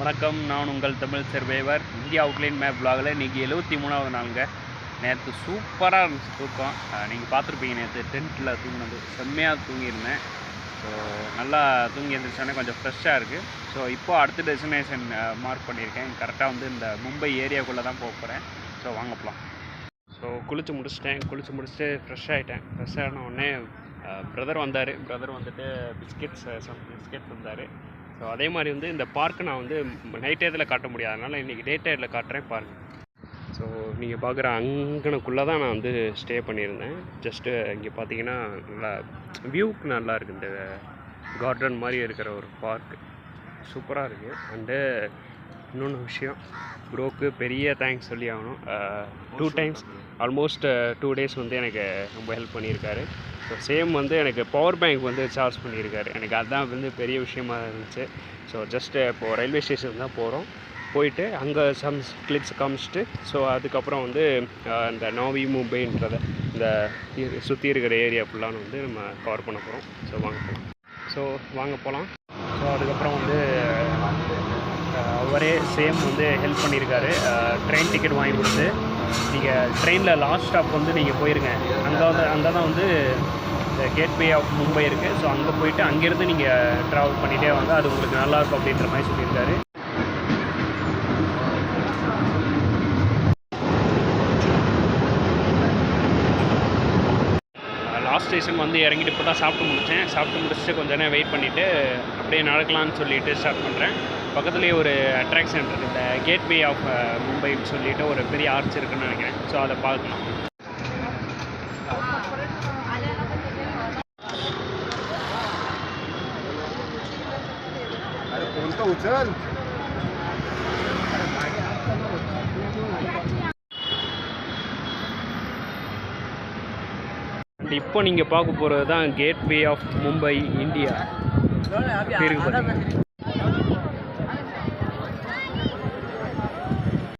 வணக்கம். நான் உங்கள் Tamil survivor. India outline map பிளாகில் இன்றைக்கி எழுபத்தி மூணாவது நாளுங்க. நேற்று சூப்பராக இருந்துச்சு தூக்கம். நீங்கள் பார்த்துருப்பீங்க நேற்று டென்ட்டில் தூங்கினது. செம்மையாக தூங்கியிருந்தேன். ஸோ நல்லா தூங்கி எழுந்திரிச்சோன்னே கொஞ்சம் ஃப்ரெஷ்ஷாக இருக்குது ஸோ இப்போது அடுத்த டெஸ்டினேஷன் மார்க் பண்ணியிருக்கேன். கரெக்டாக வந்து இந்த மும்பை ஏரியாக்குள்ளே தான் போக போகிறேன் ஸோ வாங்க போகலாம் ஸோ குளிச்சு முடிச்சிட்டேன். குளிச்சு முடிச்சுட்டு ஃப்ரெஷ் ஆகிட்டேன் ஃப்ரெஷ் ஆன உடனே பிரதர் வந்தார். பிரதர் வந்துட்டு பிஸ்கெட்ஸ் சம் பிஸ்கெட் தந்தார். ஸோ அதே மாதிரி வந்து இந்த பார்க்கு நான் வந்து நைட் டயத்தில் காட்ட முடியாது. அதனால் இன்றைக்கி டே டயத்தில் காட்டுறேன் பாருங்கள் ஸோ நீங்கள் பார்க்குற அங்கனக்குள்ளே தான் நான் வந்து ஸ்டே பண்ணியிருந்தேன். ஜஸ்ட்டு இங்கே பார்த்தீங்கன்னா நல்லா வியூக்கு நல்லா இருக்குது இந்த கார்டன் மாதிரி இருக்கிற ஒரு பார்க் சூப்பராக இருக்குது அண்டு இன்னொன்று விஷயம். ப்ரோக்கு பெரிய தேங்க்ஸ் சொல்லி ஆகணும். Two times almost two days வந்து எனக்கு ரொம்ப ஹெல்ப் பண்ணியிருக்காரு. ஸோ சேம் வந்து எனக்கு பவர் பேங்க் வந்து சார்ஜ் பண்ணியிருக்காரு. எனக்கு அதுதான் வந்து பெரிய விஷயமா இருந்துச்சு. ஸோ ஜஸ்ட்டு இப்போது ரயில்வே ஸ்டேஷன் தான் போகிறோம் போயிட்டு அங்கே சம் கிளிப்ஸ் காமிச்சிட்டு ஸோ அதுக்கப்புறம் வந்து இந்த நாவி மும்பைன்றத இந்த சுற்றி இருக்கிற ஏரியா ஃபுல்லான வந்து நம்ம கவர் பண்ண போகிறோம் ஸோ வாங்க போகலாம் ஸோ வாங்க போகலாம் ஸோ அதுக்கப்புறம் அவரே சேம் வந்து ஹெல்ப் பண்ணியிருக்காரு. ட்ரெயின் டிக்கெட் வாங்கி கொடுத்து. நீங்கள் ட்ரெயினில் லாஸ்ட் ஸ்டாப் வந்து நீங்கள் போயிருங்க. அங்கே வந்து அங்கே தான் வந்து இந்த கேட்வே ஆஃப் மும்பை இருக்குது ஸோ அங்கே போயிட்டு அங்கேருந்து நீங்கள் ட்ராவல் பண்ணிகிட்டே வாங்க. அது உங்களுக்கு நல்லாயிருக்கும் அப்படின்ற மாதிரி சொல்லியிருக்காரு. லாஸ்ட் ஸ்டேஷன் வந்து இறங்கிட்டு இப்போ தான் சாப்பிட்டு முடித்தேன் சாப்பிட்டு முடிச்சுட்டு கொஞ்ச நேரம் வெயிட் பண்ணிவிட்டு அப்படியே நடக்கலாம்னு சொல்லிட்டு ஸ்டார்ட் பண்ணுறேன் பக்கத்துலேயே ஒரு அட்ராக்ஷன் இருக்குது இந்த கேட்வே ஆஃப் மும்பைன்னு சொல்லிட்டு ஒரு பெரிய ஆர்ச் இருக்குன்னு நினைக்கிறேன் ஸோ அதை பார்க்கலாம் कोणतं उचल அண்ட் இப்போ நீங்கள் பார்க்க போகிறது தான் கேட்வே ஆஃப் மும்பை இந்தியா இருக்கு பாத்தீங்களா?